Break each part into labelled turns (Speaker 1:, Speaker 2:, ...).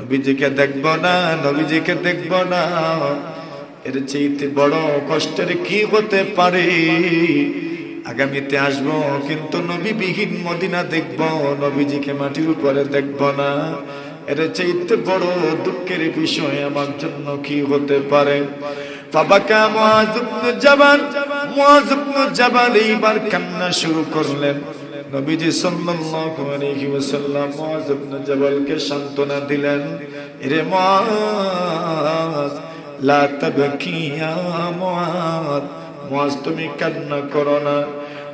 Speaker 1: নবীজিকে দেখব না, নবীজিকে দেখব না। এর চেয়েতে বড় কষ্টের কি হতে পারে? আগামীতে আসব, কিন্তু নবীবিহীন মদিনা দেখব, নবীজিকে মাটির উপরে দেখব না। এর চাইতে বড় দুঃখের বিষয় আমার জন্য কি হতে পারে? ইবনে জাবাল, মুআজ এইবার কান্না শুরু করলেন। নবীজি সাল্লাল্লাহু আলাইহি ওয়াসাল্লাম মুআজ ইবনে জাবালকে সান্ত্বনা দিলেন এরে মুআজ, লা তাবকি ইয়া মুআজ মুআজ তুমি কান্না করো না,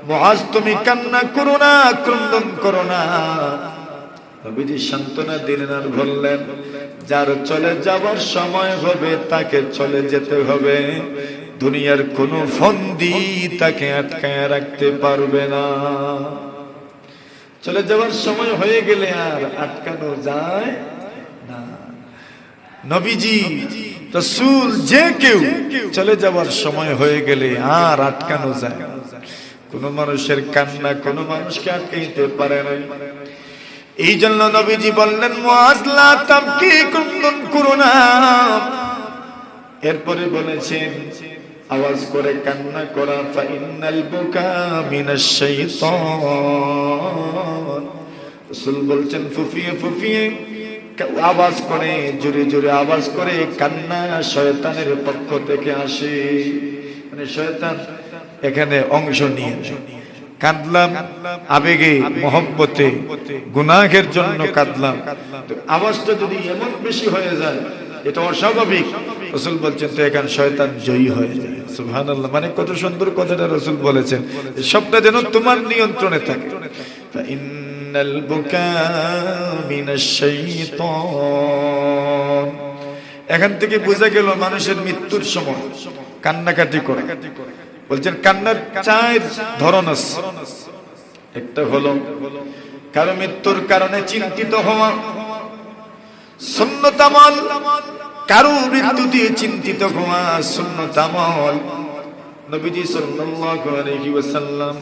Speaker 1: মুআজ তুমি কান্না করো না, ক্রন্দন করো না। নবীজি সান্ত্বনা দিলেন আর বললেন, যার চলে যাবার সময় হবে, তাকে চলে যেতে হবে। দুনিয়ার কোন ফন্দি তাকে আটকায় রাখতে পারবে না। চলে যাওয়ার সময় হয়ে গেলে আর আটকানো যায় না। নবীজি, রসুল যে কেউ চলে যাওয়ার সময় হয়ে গেলে আর আটকানো যায় কোন মানুষের কান্না, কোন মানুষকে আটকাইতে পারে না এই জন্য নবীজি বললেন মুআজলা তাবকি কুন্দন করো এরপরে বলেছেন আওয়াজ করে কান্না করা ফা ইন্নাল বুকা মিনাশ শাইতান। রাসূল বলছেন, ফুফিয়ে ফুফিয়ে। আওয়াজ করে, জোরে জোরে আওয়াজ করে কান্না শয়তানের পক্ষ থেকে আসে। মানে শয়তান এখানে অংশ নিয়ে কাঁদলাম, আবেগে, মহব্বতে, গুনাহের জন্য কাঁদলাম। আওয়াজটা যদি এমন বেশি হয়ে যায়, এটা অস্বাভাবিক। রসুল বলছেন, তো এখানে শয়তান জয়ী হয়ে যায়। সুহান আল্লাহ মানে কত সুন্দর কথাটা রসুল বলেছেন। সবটা যেন তোমার নিয়ন্ত্রণে থাকে। ইন্নাল বুকা মিনাশ শাইতান। এখান থেকে বোঝা গেল মানুষের মৃত্যুর সময়। কান্নাকাটি করে। বলছেন, কান্নার চার ধরন একটা হলো, কারও মৃত্যুর কারণে চিন্তিত হওয়া। সুন্নতামল কারও মৃত্যু দিয়ে চিন্তিত হওয়া সুন্নতামল নবীজি সাল্লাল্লাহু আলাইহি ওয়াসাল্লাম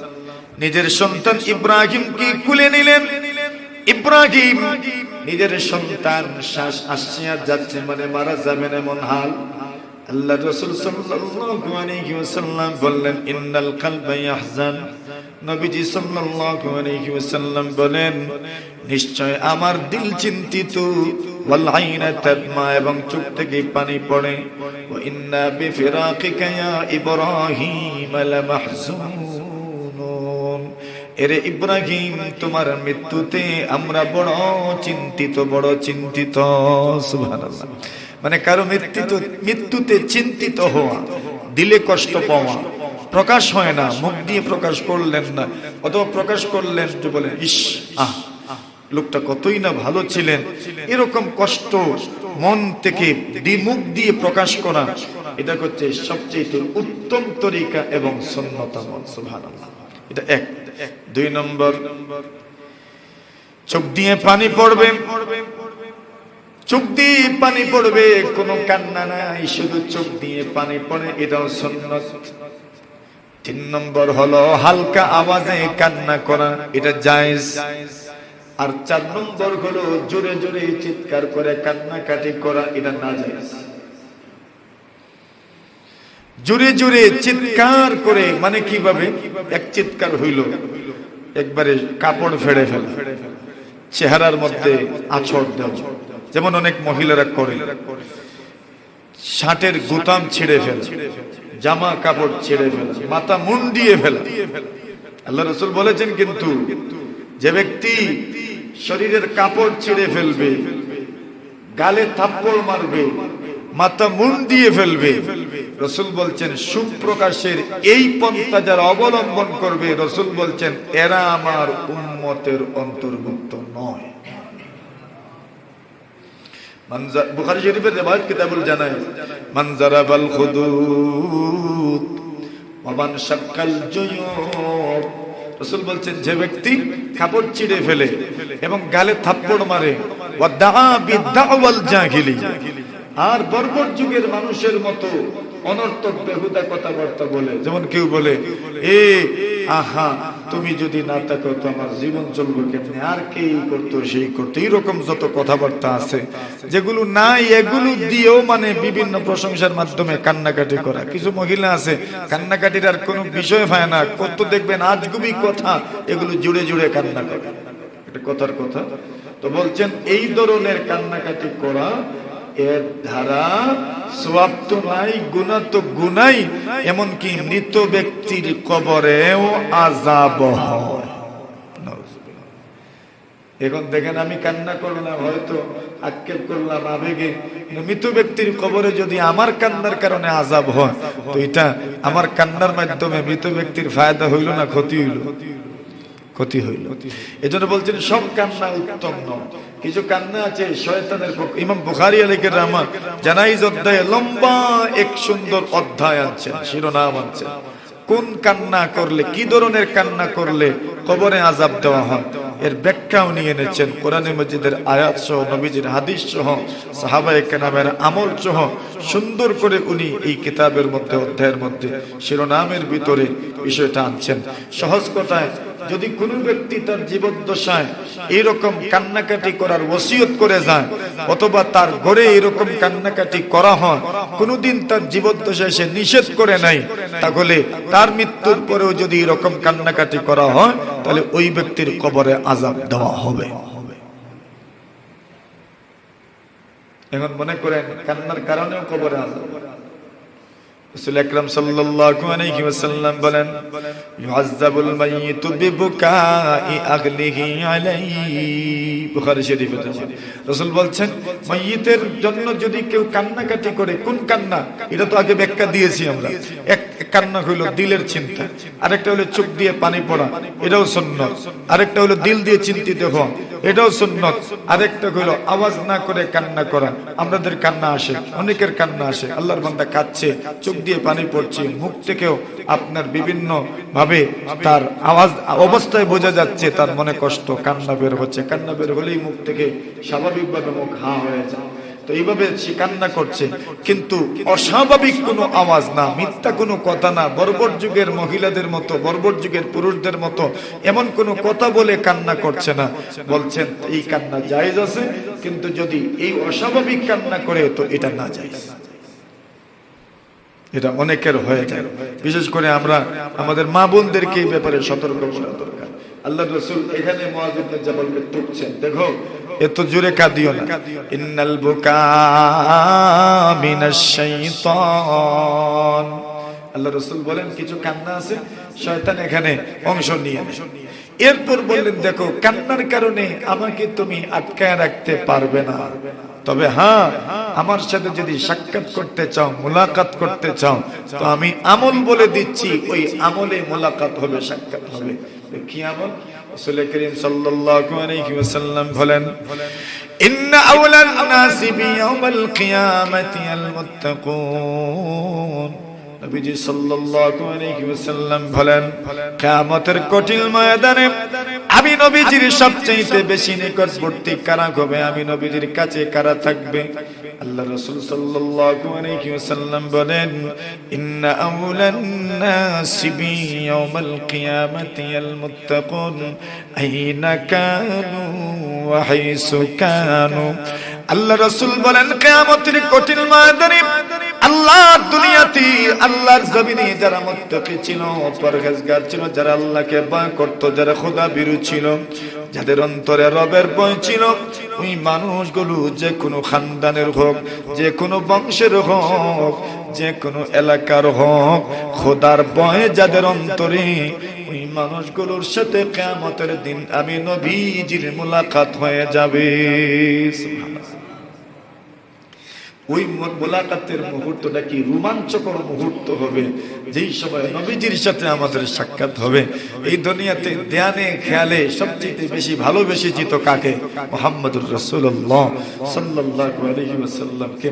Speaker 1: নিজের সন্তান ইব্রাহিমকে কুলে নিলেন। ইব্রাহিম নিজের সন্তান শ্বাস আসছে আর যাচ্ছে মানে মারা যাবেন এমন হাল। আল্লাহ রাসূল সাল্লাল্লাহু আলাইহি ওয়াসাল্লাম বললেন, ইন্নাল কলবা ইয়াহজান। নবীজি সাল্লাল্লাহু আলাইহি ওয়াসাল্লাম বলেন, নিশ্চয় আমার দিল চিন্তিত। এবং চোখ থেকে পানি পড়ে। এরে ইব্রাহিম, তোমার মৃত্যুতে আমরা বড় চিন্তিত বড় চিন্তিত। মানে কারও মৃত্যু মৃত্যুতে চিন্তিত হওয়া, দিলে কষ্ট পাওয়া, প্রকাশ হয় না, মুখ দিয়ে প্রকাশ করলেন না, অথবা প্রকাশ করলেন বলে ইস আহ লোকটা কতই না ভালো ছিলেন, এরকম কষ্ট মন থেকে মুখ দিয়ে প্রকাশ করা, এটা হচ্ছে সবচেয়ে উত্তম তরিকা এবং সন্ন্যতামল সুবহানাল্লাহ। এটা এক। দুই নম্বর, চোখ দিয়ে পানি পড়বে, চোখ দিয়ে পানি পড়বে, কোনো কান্না নাই, শুধু চোখ দিয়ে পানি পড়ে, এটাও সন্ন্যত। তিন নম্বর হলো হালকা আওয়াজে কান্না করা, এটা জায়েজ। আর চার নম্বর হলো জোরে জোরে চিৎকার করে কান্নাকাটি করা, এটা না জায়েজ জোরে জোরে চিৎকার করে মানে কীভাবে? এক চিৎকার হইল, একবারে কাপড় ফেড়ে ফেলে, চেহারার মধ্যে আছড় দেওয়া। যেমন অনেক মহিলারা করে, শার্টের গুতাম ছিঁড়ে ফেলে, জামা কাপড় ছেড়ে ফেলা, মাথা মুন্ডিয়ে ফেলা। আল্লাহ রসুল বলেছেন কিন্তু যে ব্যক্তি শরীরের কাপড় ছিঁড়ে ফেলবে, গালে থাপ্পড় মারবে, মাথা মুন দিয়ে ফেলবে, রসুল বলছেন, সুপ্রকাশের এই পন্থা যারা অবলম্বন করবে, রসুল বলছেন, এরা আমার উন্মতের অন্তর্ভুক্ত নয়। জানায়, মান জুয়ুব রাসূল বলছেন, যে ব্যক্তি কাপড় চিড়ে ফেলে এবং গালে থাপ্পড় মারে আর বর্বর যুগের মানুষের মতো অনর্থক বেহুদা কথাবার্তা বলে। যেমন কেউ বলে, এ, আহা, তুমি যদি না থাকো তো আমার জীবন চলবে কেমনে? আর কে করতো, সেই করতো? এইরকম যত কথাবার্তা আছে, যেগুলো নাই, এগুলো দিয়েও মানে বিভিন্ন প্রশংসার মাধ্যমে কান্নাকাটি করা। কিছু মহিলা আছে, কান্নাকাটির আর কোনো বিষয় হয় না। কত দেখবেন আজগুবি কথা, এগুলো জুড়ে জুড়ে কান্না করে। এটা কথার কথা, তো বলছেন, এই ধরনের কান্নাকাটি করা এর ধারা তো নাই তো গুনাই, এমনকি মৃত ব্যক্তির কবরেও আজাব এখন দেখেন আমি কান্না করলাম হয়তো আক্ষেপ করলাম আবেগে মৃত ব্যক্তির কবরে যদি আমার কান্নার কারণে আজাব হয়, তো এটা আমার কান্নার মাধ্যমে মৃত ব্যক্তির ফায়দা হইল না ক্ষতি হইল? ক্ষতি হইল। এজন্য বলছেন, সব কান্না উত্তম নয়। কিছু কান্না আছে, শয়তানের ইমাম বুখারী আলাইহির রাহমা জানাইজ অধ্যায়ে লম্বা এক সুন্দর অধ্যায় শিরোনাম কোন কান্না করলে, কি ধরনের কান্না করলে কবরে আজাব দেওয়া হয়? এর ব্যাখ্যাও নিয়ে এনেছেন, কোরআনে মজিদের আয়াত সহ, নবীজির হাদিস সহ, সাহাবায়ে কেরামের আমল সহ, সুন্দর করে উনি এই কিতাবের মধ্যে, অধ্যায়ের মধ্যে, শিরোনামের ভিতরে বিষয়টা আনছেন। সহজ কথায় যদি কোনো ব্যক্তি তার জীবদ্দশায় এইরকম কান্নাকাটি করার ওসিয়ত করে যায়, অথবা তার ঘরে এরকম কান্নাকাটি করা হয়, কোনোদিন তার জীবদ্দশায় সে নিষেধ করে নাই, তাহলে তার মৃত্যুর পরেও যদি এরকম কান্নাকাটি করা হয়, তাহলে ওই ব্যক্তির কবরে আজাব দেওয়া হবে। এখন মনে করেন, কান্নার কারণেও কবরে আজাব রাসূল আকরাম সাল্লাল্লাহু আলাইহি ওয়াসাল্লাম বলেন ইউআযাবুল বিবুকাই আগলিহি আলাইহি। বুখারী শরীফে রাসূল বলছেন জন্য যদি কেউ কান্নাকাটি করে, কোন কান্না? এটা তো আগে ব্যাখ্যা দিয়েছি আমরা। এক কান্না হইল দিলের চিন্তা, আরেকটা হলো চোখ দিয়ে পানি পড়া, এটাও সুন্নাত। আরেকটা হলো দিল দিয়ে চিন্তিত হওয়া। এটাও সুন্নত। আরেকটা হলো আওয়াজ না করে কান্না করা। আমাদের কান্না আসে, অনেকের কান্না আসে। আল্লাহর বান্দা কাচ্ছে চোখ দিয়ে পানি পড়ছে, মুখ থেকেও আপনার বিভিন্ন ভাবে তার আওয়াজ, অবস্থায় বোঝা যাচ্ছে তার মনে কষ্ট, কান্না বের হচ্ছে। কান্না বের হলেই মুখ থেকে স্বাভাবিকভাবে মুখ হা হয়ে যায়। তো এইভাবে সে কান্না করছে। কিন্তু অস্বাভাবিক কোনো আওয়াজ না, মিথ্যা কোনো কথা না। বর্বর যুগের মহিলাদের মতো, বর্বর যুগের পুরুষদের মতো এমন কোনো কথা বলে কান্না করছে না। বলছেন, এই কান্না জায়েজ আছে, কিন্তু যদি এই অস্বাভাবিক কান্না করে, তো এটা না জায়েজ। এটা অনেকের হয়ে যায়। বিশেষ করে আমরা, আমাদের মা বোনদেরকে এই ব্যাপারে সতর্ক করা দরকার। আল্লাহ রসুল এখানে মহাজিবনে জাবালকে টুকছেন দেখো এত জোরে কাঁদিও না। ইন্নাল বুকা মিনাশ শাইতান আল্লাহ রসুল বলেন, কিছু কান্না আছে? শয়তান এখানে অংশ নিয়ে। এরপর বললেন, দেখো, কান্নার কারণে আমাকে তুমি আটকায় রাখতে পারবে না। তবে হ্যাঁ আমার সাথে যদি সাক্ষাৎ করতে চাও, মোলাকাত করতে চাও, তো আমি আমল বলে দিচ্ছি, ওই আমলে মোলাকাত হবে, সাক্ষাৎ হবে। কি আমল? রাসূল করিম সাল্লাল্লাহু আলাইহি ওয়াসাল্লাম বলেন, ইন্না আওলান নাসি বিয়াউমিল কিয়ামাতি আল মুত্তাকুন নবীজি সাল্লাল্লাহু আলাইহি ওয়াসাল্লাম বলেন, কিয়ামতের কঠিন ময়দানে আমি নবীজির সবচেয়ে বেশি নিকটবর্তী কারা হবে? আমি নবীজির কাছে কারা থাকবে? আল্লাহ রাসূল সাল্লাল্লাহু আলাইহি ওয়াসাল্লাম বলেন ইন্না আউলান নাসি বিয়াউমিল কিয়ামাতি আল মুত্তাকুন আইনা কানু ওয়া হাইসু কানু। আল্লাহ রাসূল বলেন কিয়ামতের কঠিন ময়দানে আল্লাহ দুনিয়াতে আল্লাহর জমিনে যারা মুত্তাকি ছিল, পরহেজগার ছিল, যারা আল্লাহকে ভয় করত, যারা খোদা বিরু ছিল, যাদের অন্তরে রবের ভয় ছিল, ওই মানুষগুলো যে কোনো খানদানের হোক, যে কোনো বংশের হোক, যে কোনো এলাকার হোক, খোদার ভয়ে যাদের অন্তরে, ওই মানুষগুলোর সাথে কেমতের দিন আমি নবীজির মোলাকাত হয়ে যাবে। ওই মোলাকাতের মুহূর্তটা কি রোমাঞ্চকর মুহূর্ত হবে? যেই সময় নবীজির সাথে আমাদের সাক্ষাৎ হবে। এই দুনিয়াতে ধ্যানে, খেয়ালে সবচেয়ে বেশি ভালোবেসেছি তো কাকে? মোহাম্মদুর রসুল্লাহ ওয়াসাল্লামকে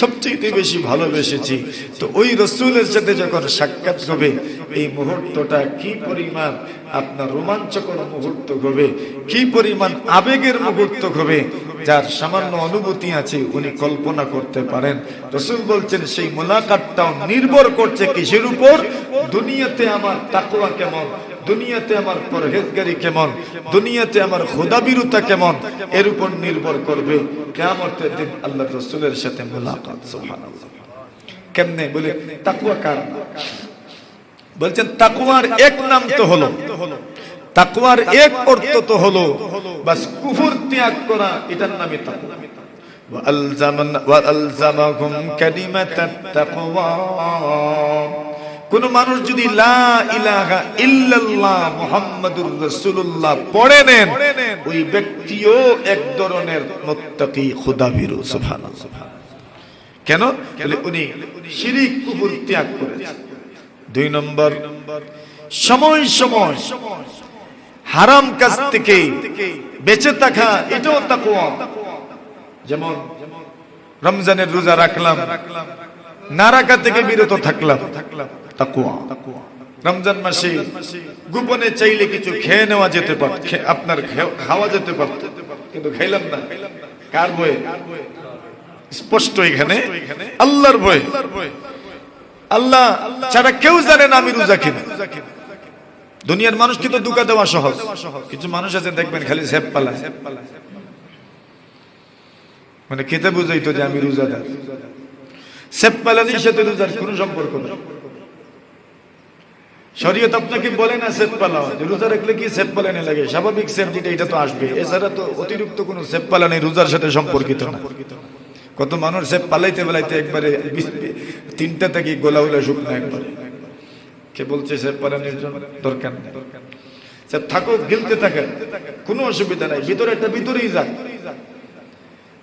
Speaker 1: সবচেয়ে বেশি ভালোবেসেছি। তো ওই রসুলের সাথে যখন সাক্ষাৎ হবে, এই মুহূর্তটা কি পরিমাণ আপনার রোমাঞ্চকর মুহূর্ত হবে কি পরিমাণ আবেগের মুহূর্ত হবে যার সামান্য অনুভূতি আছে উনি কল্পনা করতে পারেন। রসুল বলছেন, সেই মোলাকাতটাও নির্ভর করছে কিসের উপর? দুনিয়াতে আমার তাকুয়া কেমন? দুনিয়াতে আমার পরহেজগারি কেমন? দুনিয়াতে আমার খোদাবিরুতা কেমন? এর উপর নির্ভর করবে কেমতের দিন আল্লাহ রসুলের সাথে মোলাকাত, সুবহানাল্লাহ। কেমনে? বলে তাকুয়া কার? বলছেন তাকুয়ার এক নাম তো হলো। তাকুয়ার এক অর্থ তো হলো, বাস কুফুর ত্যাগ করা, এটার নামে তাকুয়া কোন মানুষ যদি পড়ে নেন, ওই ব্যক্তিও এক ধরনের মোত্তাকি খুদা ভিরু সুফান কেন উনি শিরিক কুকুর ত্যাগ করেছেন। দুই নম্বর। সময় সময়। হারাম কাজ থেকে বেঁচে থাকা, এটাও তাকওয়া। যেমন রমজানের রোজা রাখলাম, নারাকা থেকে বিরত থাকলাম, তাকওয়া। রমজান মাসে গোপনে চাইলে কিছু খেয়ে নেওয়া যেতে পারত আপনার খাওয়া যেতে পারত, কিন্তু খাইলাম না। কার বয়ে স্পষ্ট এখানে, আল্লাহর ভয়। আল্লাহ ছাড়া কেউ জানে না আমি রোজা কিনা। দুনিয়ার মানুষকে তো দুকা দেওয়া সহজ। কিছু মানুষ আছে, দেখবেন খালি সেপ পালা মানে খেতে বুঝাইতো যে আমি রোজাদার। সেপ পালানির সাথে রোজার কোনো সম্পর্ক নেই। শরীয়ত আপনাকে বলে না সেপ পালাও। রোজা রাখলে কি সেপ পালানি লাগে? স্বাভাবিক সেপ যেটা, এটা তো আসবে। এছাড়া তো অতিরিক্ত কোনো সেপ পালানি রোজার সাথে সম্পর্কিত না। কত মানুষ সেপ পালাইতে পালাইতে একবারে তিনটা থেকে গোলা উলা শুকনো একবারে। কে বলছে সেপ পালানির জন্য দরকার নেই। সেপ থাকুক, গিলতে থাকে কোনো অসুবিধা নাই। ভিতরে একটা ভিতরেই যাক।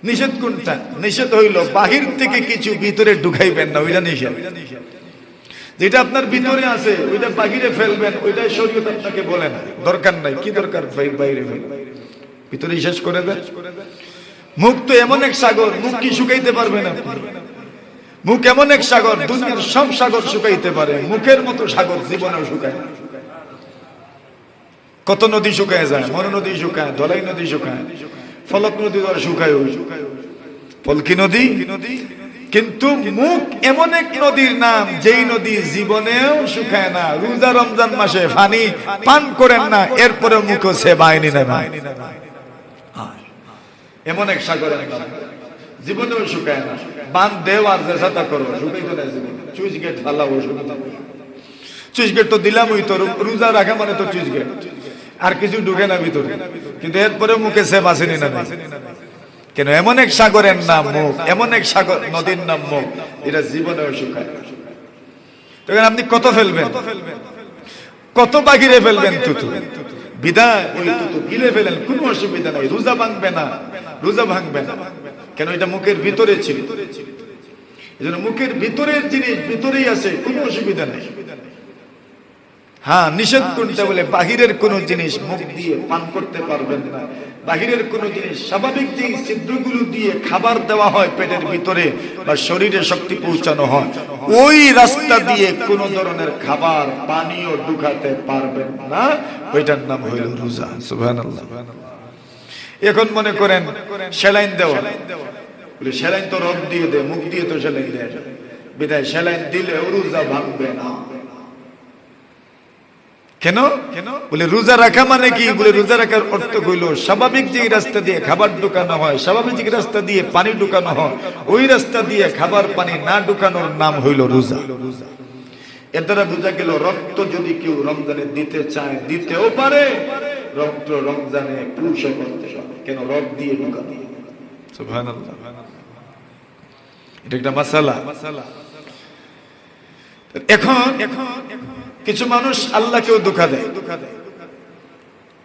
Speaker 1: নিষেধ কোনটা? নিষেধ হইল, বাহির থেকে কিছু ভিতরে ঢুকাইবেন না, ওইটা নিষেধ। যেটা আপনার ভিতরে আছে, ওইটা বাহিরে ফেলবেন, ওইটাই শরীয়ত আপনাকে বলে না। দরকার নাই, কি দরকার? বাইরে ফেলবেন ভিতরে শেষ করে দেন। মুখ তো এমন এক সাগর, মুখ কি শুকাইতে পারবে না মুখ এমন এক সাগর, দুনিয়ার সব সাগর শুকাইতে পারে। মুখের মতো সাগর জীবনেও শুকায় কত নদী শুকায় যায় মন নদী শুকায়, ধলাই নদী শুকায়, ফলক নদী ধর শুকায় পলকি নদী, কিন্তু মুখ এমন এক নদীর নাম, যেই নদী জীবনেও শুকায় না। রোজা রমজান মাসে পানি পান করেন না এরপরে মুখ সে বাইনি না। এমন এক সাগরের নাম। জীবনেও শুকায় না। বান দেও আর করো জীবন। গেট ফালাবো গেট তো তো রোজা রাখা মানে তো গেট। আর কিছু ঢুকে না ভিতরে। কিন্তু এরপরে মুখে সে বাসেনি না কেন এমন এক সাগরের নাম মুখ, এমন এক সাগর নদীর নাম মুখ, এটা জীবনেও শুকায় তখন আপনি কত ফেলবেন? কত বাগিরে ফেলবেন তুতু? বিদায় ওই তুতু গিলে ফেলেন, কোনো অসুবিধা নাই। রোজা ভাঙবে না, রোজা ভাঙবে না। কেন এটা মুখের ভিতরে ছিল? এজন্য মুখের ভিতরের জিনিস ভিতরেই আছে, কোনো অসুবিধা নেই। হ্যাঁ নিষেধ করতে বলে? বাহিরের কোন জিনিস মুখ দিয়ে পান করতে পারবেন না। বাহিরের কোন জিনিস, স্বাভাবিক যে ছিদ্রগুলো দিয়ে খাবার দেওয়া হয় পেটের ভিতরে বা শরীরে শক্তি পৌঁছানো হয়। ওই রাস্তা দিয়ে কোন ধরনের খাবার পানীয় ঢুকাতে পারবেন না। ওইটার নাম হইল রোজা। সুবহানাল্লাহ। এখন মনে করেন সেলাইন দেওয়া। বলে সেলাইন তো রব দিয়ে দে মুখ দিয়ে তো সেলাইন দেয়। বিদায় সেলাইন দিলে রোজা ভাঙবে না। কেন? বলে রোজা রাখা মানে কি? বলে রোজা রাখার অর্থ হইল স্বাভাবিক যে রাস্তা দিয়ে খাবার ঢুকানো হয় স্বাভাবিক যে রাস্তা দিয়ে পানি ঢুকানো হয় ওই রাস্তা দিয়ে খাবার পানি না ঢুকানোর নাম হইল রোজা। এর দ্বারা বোঝা গেল রক্ত যদি কেউ রমজানে দিতে চায় দিতেও পারে। রক্ত রমজানে পুরুষ করতে পারে। কেন রক দিয়ে ঢুকানো এটা একটা মাসালা। এখন এখন কিছু মানুষ আল্লাহকেও দেয়।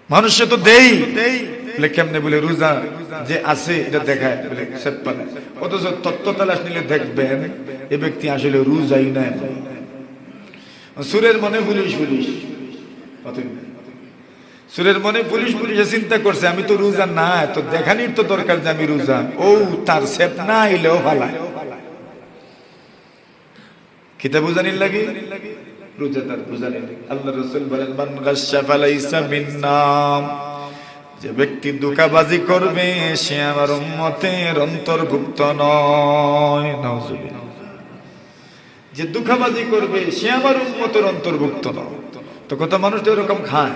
Speaker 1: মানুষে তো দেই। বলে কেমনে বলে রোজা যে আছে, এটা দেখায়, বলে অথচ তত্ত্ব তালাশ নিলে দেখবেন, এ ব্যক্তি আসলে রোজাই নাই সুরের মনে পুলিশ পুলিশ সুরের মনে পুলিশ পুলিশে চিন্তা করছে, আমি তো রোজা না তো দেখানির তো দরকার যে আমি রোজা। ও তার সেপ না এলেও ফালায়। কিতা বুঝানির লাগে? বুঝানির আল্লাহ রাসূল বলেন, মান গাশশা ফালাইসা মিন্না। যে ব্যক্তি দুকাবাজি করবে, সে আমার উম্মতের অন্তর্ভুক্ত নয়। যে দুঃখাবাজি করবে, সে আমার উন্মতের অন্তর্ভুক্ত নয়। তো কত মানুষ তো এরকম খায়?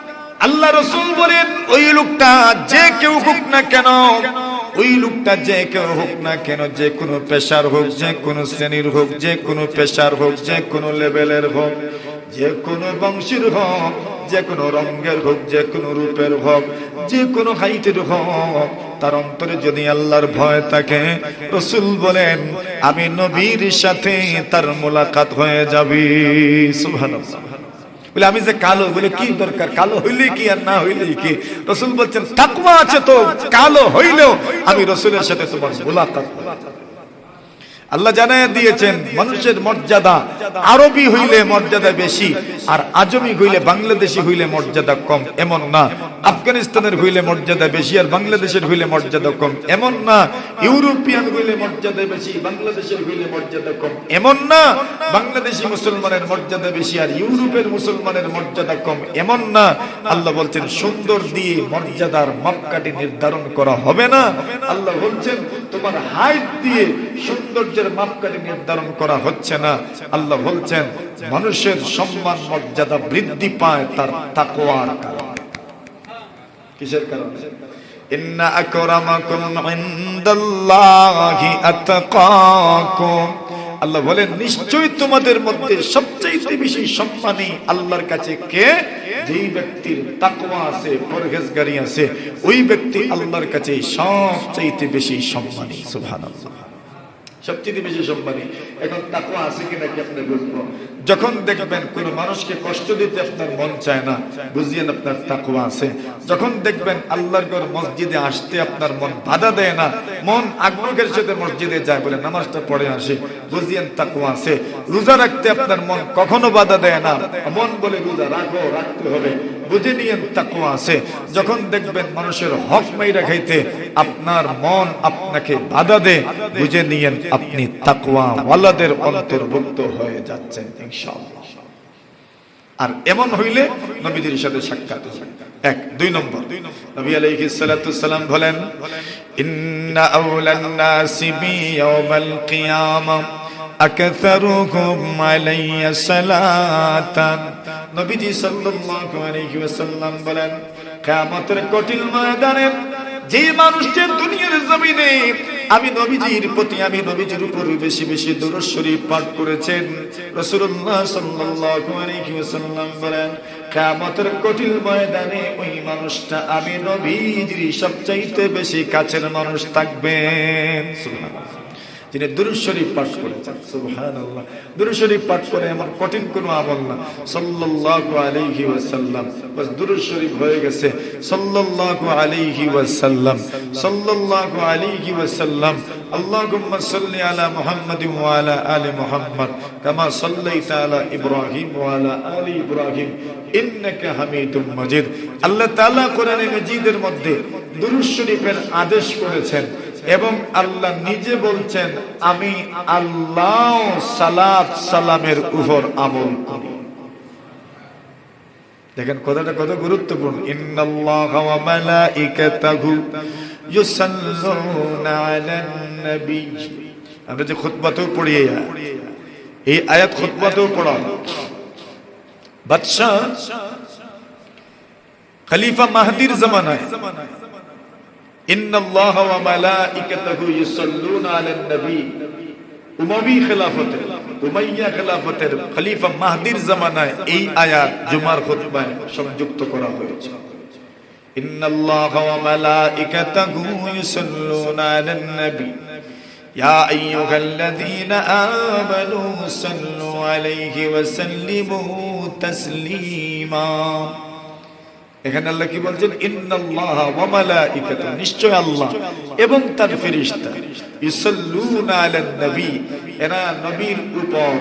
Speaker 1: আল্লাহ রসুল বলেন, ওই লোকটা যে কেউ হোক না কেন, ওই লোকটা যে কেউ হোক না কেন, যে কোনো পেশার হোক, যে কোনো শ্রেণির হোক, যে কোনো পেশার হোক, যে কোনো লেভেলের হোক, যে কোনো বংশের হোক, যে কোনো রঙের হোক, যে কোনো রূপের হোক, যে কোনো হাইটের হোক, তার অন্তরে যদি আল্লাহর ভয় থাকে, রসুল বলেন, আমি নবীর সাথে তার মোলাকাত হয়ে যাবি। সুবহানাল্লাহ। বলে, আমি যে কালো, বলে, কি দরকার? কালো হইলে কি আর না হইলে কি? রসুল বলছেন, তাকওয়া আছে তো, কালো হইলেও আমি রসুলের সাথে তোমার মোলাকাত আল্লাহ জানাই দিয়েছেন, মানুষের মর্যাদা আরবি হইলে মর্যাদা বেশি, আর আজমি হইলে বাংলাদেশি হইলে মর্যাদা কম, এমন না। আফগানিস্তানের হইলে মর্যাদা বেশি, আর বাংলাদেশের হইলে মর্যাদা কম, এমন না। ইউরোপিয়ান হইলে মর্যাদা বেশি, বাংলাদেশের হইলে মর্যাদা কম, এমন না। বাংলাদেশি মুসলমানের মর্যাদা বেশি, আর ইউরোপের মুসলমানের মর্যাদা কম, এমন না। আল্লাহ বলছেন, সুন্দর দিয়ে মর্যাদার মাপকাঠি নির্ধারণ করা হবে না। আল্লাহ বলছেন, তোমার হাইট দিয়ে সৌন্দর্যের মাপকাঠি নির্ধারণ করা হচ্ছে না। আল্লাহ বলছেন মানুষের সম্মান মর্যাদা বৃদ্ধি পায় তার তাকওয়ার কারণে কিসের কারণে? আল্লাহ নিশ্চয়ই তোমাদের মধ্যে সবচেয়ে বেশি সম্মানী আল্লাহর কাছে কে? যেই ব্যক্তির তাকওয়া আছে, পরহেজগারি আছে, ওই ব্যক্তি আল্লাহর কাছে সবচেয়ে বেশি সম্মানী। সুবহানাল্লাহ। সবচেয়ে বেশি সম্মানী। এখন তাকওয়া আছে কিনা কি আপনি বুঝব যখন দেখবেন কোন মানুষকে কষ্ট দিতে আপনার মন চায় না, বুঝিয়েন আপনার তাকওয়া আছে। যখন দেখবেন আল্লাহর ঘর মসজিদে আসতে আপনার মন বাধা দেয় না, মন আগ্রহের সাথে মসজিদে যায় বলে নামাজটা পড়ে আসে, বুঝিয়েন তাকওয়া আছে। রোজা রাখতে আপনার মন কখনো বাধা দেয় না, মন বলে রোজা রাখো, রাখতে হবে, বুঝে নিয়েন তাকওয়া আছে। যখন দেখবেন মানুষের হক মাইরা খাইতে আপনার মন আপনাকে বাধা দেয়, বুঝে নিয়েন আপনি তাকওয়া ওয়ালাদের অন্তর্ভুক্ত হয়ে যাচ্ছেন। আর এমন হইলে নবীদের সাথে সাক্ষাৎ। এক, দুই নম্বর। নবী আলাইহিস সালাতু সালাম বলেন, ইন্না আউলান নাসি বি ইয়াউমাল কিয়ামা আকথারুহুম আলাইয়া সালাতান। নবীজি সাল্লাল্লাহু আলাইহি ওয়াসাল্লাম বলেন, কিয়ামতের কঠিন ময়দানে যে মানুষটা দুনিয়ার জমিনে আমি নবীজির প্রতি, আমি নবীজির উপর বেশি বেশি দরুদ শরীফ পাঠ করেছেন। রাসূলুল্লাহ সাল্লাল্লাহু আলাইহি ওয়াসাল্লাম বলেন, কিয়ামতের কঠিন ময়দানে ওই মানুষটা আমি নবীজির সবচাইতে বেশি কাছের মানুষ থাকবেন। সুবহানাল্লাহ। যিনি দুরুদ শরীফ পাঠ করেছেন সুবহানাল্লাহ দুরুদ শরীফ পাঠ করে এমন কঠিন কোনো আমল না সাল্লাল্লাহু আলাইহি ওয়াসাল্লাম বাস দুরুদ শরীফ হয়ে গেছে সাল্লাল্লাহু আলাইহি ওয়াসাল্লাম সাল্লাল্লাহু আলাইহি ওয়াসাল্লাম اللهم صل على محمد وعلى آل محمد كما صليت على إبراهيم وعلى آل إبراهيم إنك حميد مجيد আল্লাহ তাআলা কোরআনে মজিদের মধ্যে দুরুদ শরীফের আদেশ করেছেন এবং আল্লাহ নিজে বলছেন, আমি আল্লাহ সালাত সালামের উপর আমল করি দেখেন, কথাটা কত গুরুত্বপূর্ণ ইন্নাল্লাহ ওয়া মালাইকাতাহু ইউসাল্লুনা আমরা যে খুতবাতেও পড়ি, এই আয়াত। খুতবাতেও পড়া। বাদশাহ খলিফা মাহদির জামানায় উমাবি খেলাফতের উমাইয়া খেলাফতের খলিফা মাহদির জামানায় এই আয়াত জুমার খুতবায় সংযুক্ত করা হয়েছে إن الله وملائكته يصلون على النبي يا أيها الذين آمنوا صلوا عليه وسلموا تسليما এখানে আল্লাহ কি বলছেন? নিশ্চয় আল্লাহ। এবং তার নবী, এরা নবীর উপর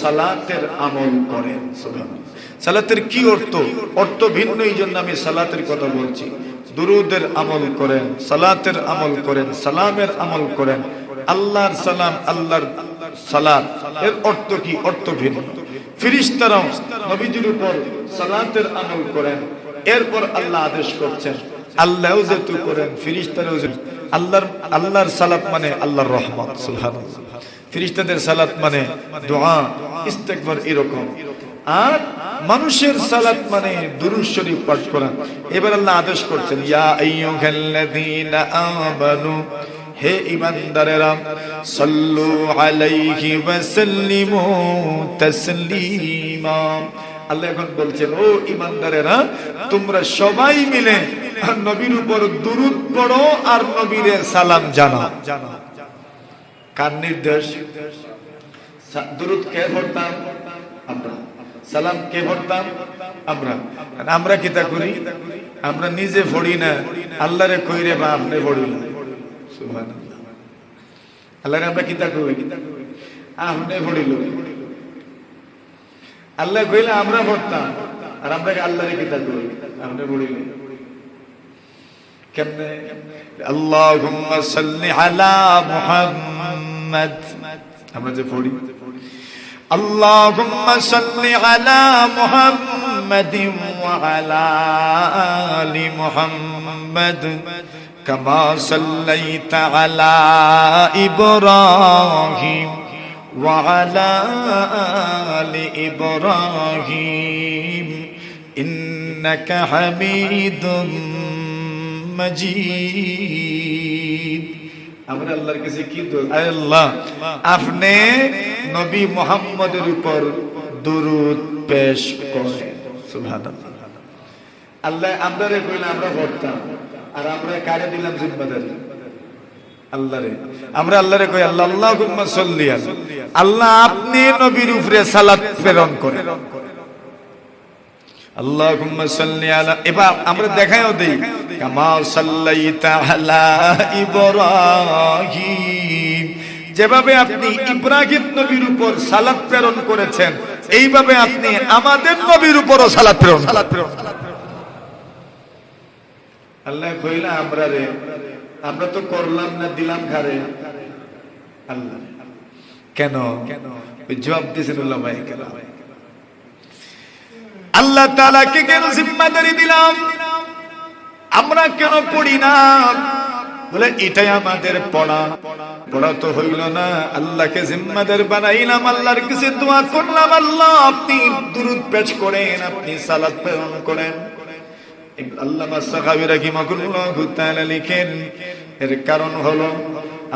Speaker 1: সালাতের আমল করেন সালাতের কি অর্থ? অর্থ ভিন্ন এই জন্য আমি সালাতের কথা বলছি। দুরুদের আমল করেন, সালাতের আমল করেন, সালামের আমল করেন। আল্লাহর সালাম, আল্লাহর সালাত। এর অর্থ কি? অর্থ ভিন্ন। ফিরিস্তারাও নবীজির উপর সালাতের আমল করেন। এরপর আল্লাহ আদেশ করছেন আল্লাহও যেহেতু করেন ফিরিস্তারাও যে আল্লাহর আল্লাহর সালাত মানে আল্লাহর রহমত, সুবহানাল্লাহ। ফিরিস্তাদের সালাত মানে দোয়া ইস্তেকবার এরকম। আর মানুষের সালাত মানে দুরুদ শরীফ পাঠ করা। এবার আল্লাহ আদেশ করছেন, ইয়া আইয়ুহাল্লাযীনা আমানু, হে ইমানদারেরা সাল্লু আলাইহি ওয়া সাল্লিমু তাসলিমা। আল্লাহ এখন বলছেন, ও ইমানদারেরা, তোমরা সবাই মিলে নবীর উপর দুরুদ পড়ো আর নবীর সালাম জানাও। কার নির্দেশ? দুরুদ কে পড়তাম? আমরা। সালাম কে পড়তাম? আমরা। আর আমরা কিতা করি? আমরা নিজে পড়ি না। আল্লাহরে কইরে বা আপনি পড়ি না। সুবহানাল্লাহ। আল্লাহরে আমরা কিতা করি? আপনি পড়িল আল্লাহ কইলে আমরা পড়তাম আর আমরা আল্লাহরে কিতা করি আপনি পড়িল কেমনে আল্লাহুম্মা সাল্লি আলা মুহাম্মাদ আমরা যে পড়ি اللهم صل على محمد وعلى آل محمد كما صليت على إبراهيم وعلى آل إبراهيم إنك حميد مجيد আমরা আল্লাহর কাছে কি দোয়া আয় আল্লাহ আপনি নবী মুহাম্মদের উপর দরুদ পেশ করেন সুবহানাল্লাহ আল্লাহ আমরা রে কইলে আমরা পড়তাম আর আমরা কারে দিলাম জিম্মাদারি আমরা আল্লাহরে কই, আল্লাহ আল্লাহ আপনি নবীর উপরে সালাত প্রেরণ করেন। এবার আমরা দেখাইও দেই, কামা সাল্লাইতা আলা ইব্রাহিম। যেভাবে আপনি ইব্রাহিম নবীর উপর সালাত প্রেরণ করেছেন, এইভাবে আপনি আমাদের নবীর উপরও সালাত প্রেরণ সালাত প্রেরণ আল্লাহ কইলা, আমরা রে আমরা তো করলাম না, দিলাম খারে আল্লাহ। কেন? কেন জবাব দিয়েছেন উল্লাহ ভাই কেন আল্লাহ তালাকে কেন জিম্মাদারি দিলাম? আমরা কেন পড়ি না? বলে, এটাই আমাদের পড়া। পড়া তো হইল না, আল্লাহকে জিম্মাদার বানাইলাম, আল্লাহর কাছে দোয়া করলাম, আল্লাহ আপনি দুরুদ পেশ করেন, আপনি সালাত প্রেরণ করেন। আল্লামা সাহাবী রাহিমাহুল্লাহু তাআলা লিখেন, এর কারণ হলো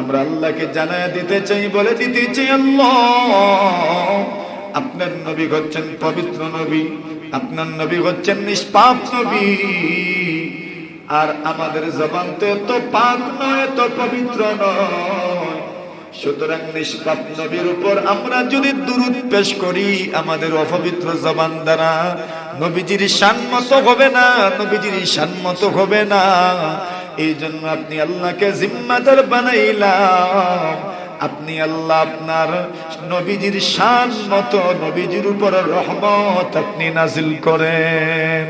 Speaker 1: আমরা আল্লাহকে জানায় দিতে চাই, বলে দিতে চাই আল্লাহ। আপনার নবী হচ্ছেন পবিত্র নবী, আপনার নবী হচ্ছেন নিষ্পাপ নবী। আর আমাদের জবান তো এত পাক নয়, এত পবিত্র নয়। সুতরাং নিষ্পাপ নবীর উপর আমরা যদি দুরুদ পেশ করি, আমাদের অপবিত্র জবান দ্বারা নবীজির সম্মত হবে না, নবীজির সম্মত হবে না। এই জন্য আপনি আল্লাহকে জিম্মাদার বানাইলাম। আপনি আল্লাহ আপনার নবীজির শান মতো, নবীজির উপর রহমত আপনি নাজিল করেন।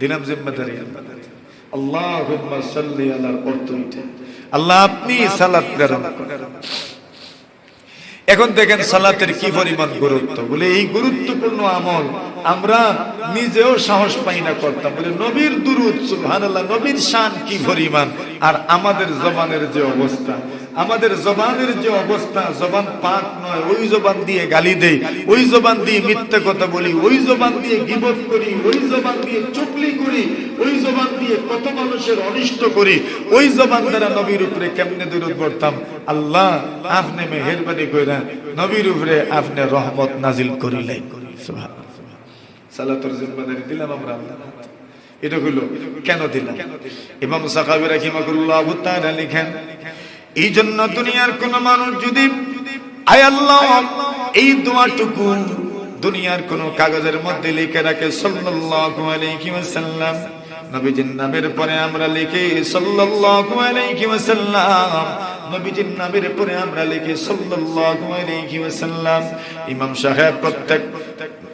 Speaker 1: দিলাম জিম্মাদারি। আল্লাহ আল্লাহ আপনি সালাত করেন। এখন দেখেন সালাতের কি পরিমাণ গুরুত্ব? বলে এই গুরুত্বপূর্ণ আমল আমরা নিজেও সাহস পাই না করতাম। বলে নবীর দুরুদ, সুবহানাল্লাহ, নবীর শান কি পরিমাণ? আর আমাদের জবানের যে অবস্থা আমাদের জবানের যে অবস্থা, জবান পাক নয়, ওই জবান দিয়ে গালি দেই, ওই জবান দিয়ে মিথ্যা কথা বলি, ওই জবান দিয়ে গিবত করি, ওই জবান দিয়ে চুকলি করি, ওই জবান দিয়ে কত মানুষের অনিষ্ট করি, ওই জবান দ্বারা নবীর উপরে কেমনে দূরত পড়তাম? আল্লাহ আপনি মেহেরবানি কইরা নবীর উপরে আপনি রহমত নাজিল করিলেন। সালাতুর জিম্মাদারি দিলাম আমরা আল্লাহ এটা হলো কেন দিলাম? ইমাম সাকাবি রাহিমাহুল্লাহ তাআলা লিখেন এই জন্য দুনিয়ার কোন মানুষ যদি আয় আল্লাহ, এই দোয়াটুকু দুনিয়ার কোন কাগজের মধ্যে লিখে রাখে, সাল্লাল্লাহু আলাইহি ওয়াসাল্লাম। নবীজির নামের পরে আমরা লিখি, সাল্লাল্লাহু আলাইহি ওয়াসাল্লাম। নবীজির নামের পরে আমরা লিখি, সাল্লাল্লাহু আলাইহি ওয়াসাল্লাম। ইমাম সাহেব প্রত্যেক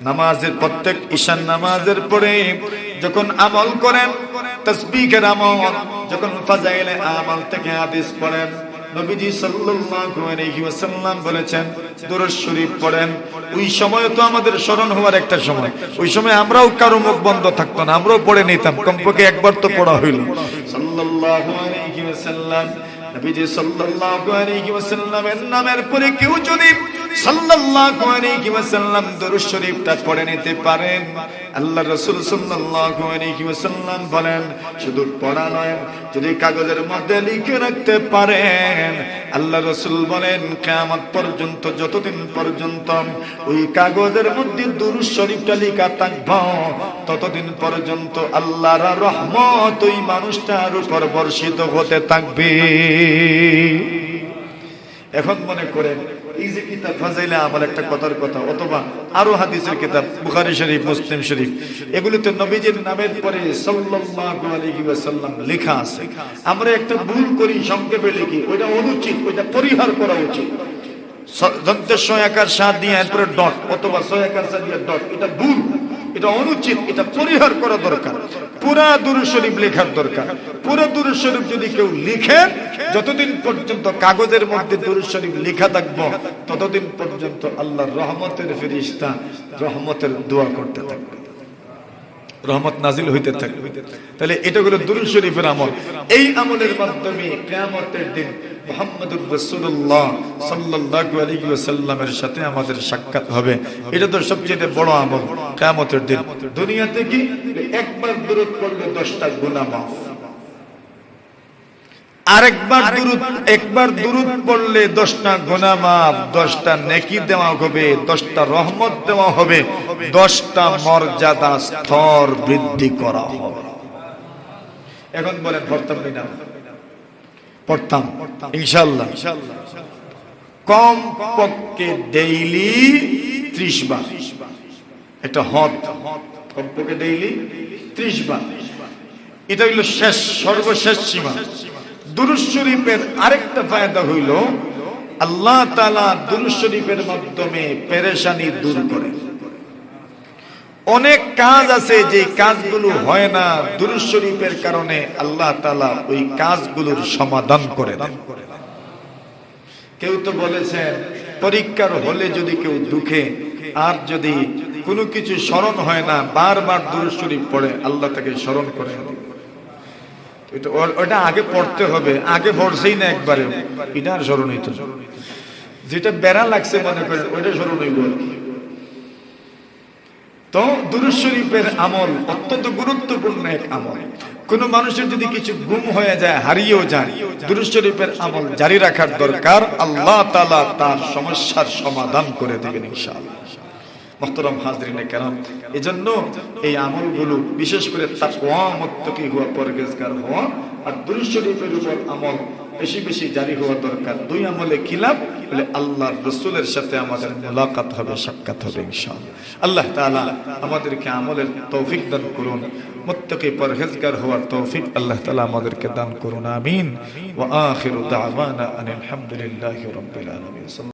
Speaker 1: নামাজের, প্রত্যেক ঈশান নামাজের পরে যখন আমল করেন, তাসবিহের আমল, যখন ফাজাইলে আমল থেকে হাদিস পড়েন নবীজি সাল্লাল্লাহু আলাইহি ওয়াসাল্লাম বলেছেন, দুরূদ শরীফ পড়েন। ওই সময় তো আমাদের স্মরণ হওয়ার একটা সময়। ওই সময় আমরাও কারও মুখ বন্ধ থাকতো না, আমরাও পড়ে নিতাম, কমপক্ষে একবার তো পড়া হইল। সাল্লাল্লাহু আলাইহি ওয়াসাল্লাম, নবীজি সাল্লাল্লাহু আলাইহি ওয়াসাল্লামের নামের পরে কেউ যদি সাল্লাল্লাহু আলাইহি ওয়াসাল্লাম দরুদ শরীফটা পড়ে নিতে পারেন। আল্লাহ রাসূল সাল্লাল্লাহু আলাইহি ওয়াসাল্লাম বলেন, শুধু পড়া নয়, যদি কাগজের মধ্যে লিখে রাখতে পারেন। আল্লাহ রাসূল বলেন, কিয়ামত পর্যন্ত, যতদিন পর্যন্ত ওই কাগজের মধ্যে দরুদ শরীফটা লেখা থাকবে, ততদিন পর্যন্ত আল্লাহর রহমত ওই মানুষটার উপর বর্ষিত হতে থাকবে। এখন মনে করেন লেখা আছে। আমরা একটা ভুল করি, সংক্ষেপে লিখি, ওইটা অনুচিত, ওইটা পরিহার করা উচিত। ডট অথবা সহায়কার সাথ দিয়ে ডট এটা ভুল, এটা অনুচিত, এটা পরিহার করা দরকার। পুরা দুরু শরীফ লেখার দরকার। পুরো দুরু শরীফ যদি কেউ লিখে, যতদিন পর্যন্ত কাগজের মধ্যে দুরু শরীফ লেখা থাকব, ততদিন পর্যন্ত আল্লাহর রহমতের ফেরিস্তা রহমতের দোয়া করতে থাকবে। রহমত নাজিল হইতে থাকবে। তাহলে এটা হলো দুরুদ শরীফের আমল। এই আমলের মাধ্যমে কেয়ামতের দিন মুহাম্মদুর সাথে আমাদের সাক্ষাৎ হবে। এটা তো সবচেয়ে বড় আমল দিন। দুনিয়াতে কি? একবার 10টা গুনাহ মাফ। আরেকবার একবার পড়লে দশটা দশটা নেকি দেওয়া হবে, দশটা রহমত দেওয়া হবে, দশটা মর্যাদা স্তর বৃদ্ধি করা হবে। এখন বলেন পড়তাম না। পড়তাম। ইনশাল্লাহ কম পক্ষে ডেইলি ত্রিশ বার। এটা হদ। কম পক্ষে ডেইলি ত্রিশ বার। এটা হইল শেষ সর্বশেষ সীমা। দুরুদ শরীফের আরেকটা ফায়দা হইল আল্লাহ তালা দুরুদ শরীফের মাধ্যমে পেরেশানি দূর করে অনেক কাজ আছে যে কাজগুলো হয় না দুরুদ শরীফের কারণে আল্লাহ তালা ওই কাজগুলোর সমাধান করে দেন। কেউ তো বলেছেন, পরীক্ষার হলে যদি কেউ দুঃখে, আর যদি কোনো কিছু স্মরণ হয় না, বারবার দুরুদ শরীফ পড়ে, আল্লাহ তাকে স্মরণ করে ওটা আগে পড়তে হবে, আগে পড়ছেই না একবারে। এটা আর স্মরণ হইতো যেটা বেড়া লাগছে মনে করেন, ওইটা স্মরণ হইব তো দুরুদ শরীফের আমল অত্যন্ত গুরুত্বপূর্ণ এক আমল। কোন মানুষের যদি কিছু গুম হয়ে যায়, হারিয়েও যায়, দুরুদ শরীফের আমল জারি রাখার দরকার, আল্লাহ তাআলা তার সমস্যার সমাধান করে দেবেন ইনশাআল্লাহ। মোহতরম হাজরিনে কেন এজন্য এই আমলগুলো বিশেষ করে তাকওয়া মুত্তাকি হওয়া পরহেজগার হওয়া আর দুরূদ শরীফের উপর আমল বেশি বেশি জারি হওয়া দরকার। দুই আমলে খিলাপ বলে আল্লাহর রসুলের সাথে আমাদের মোলাকাত হবে, সাক্ষাৎ হবে ইনশাল আল্লাহ তালা আমাদেরকে আমলের তৌফিক দান করুন, মুত্তাকি পরহেজগার হওয়ার তৌফিক আল্লাহ তালা আমাদেরকে দান করুন, আমিন। ও আখিরু দাওয়ানা আনিল হামদুলিল্লাহি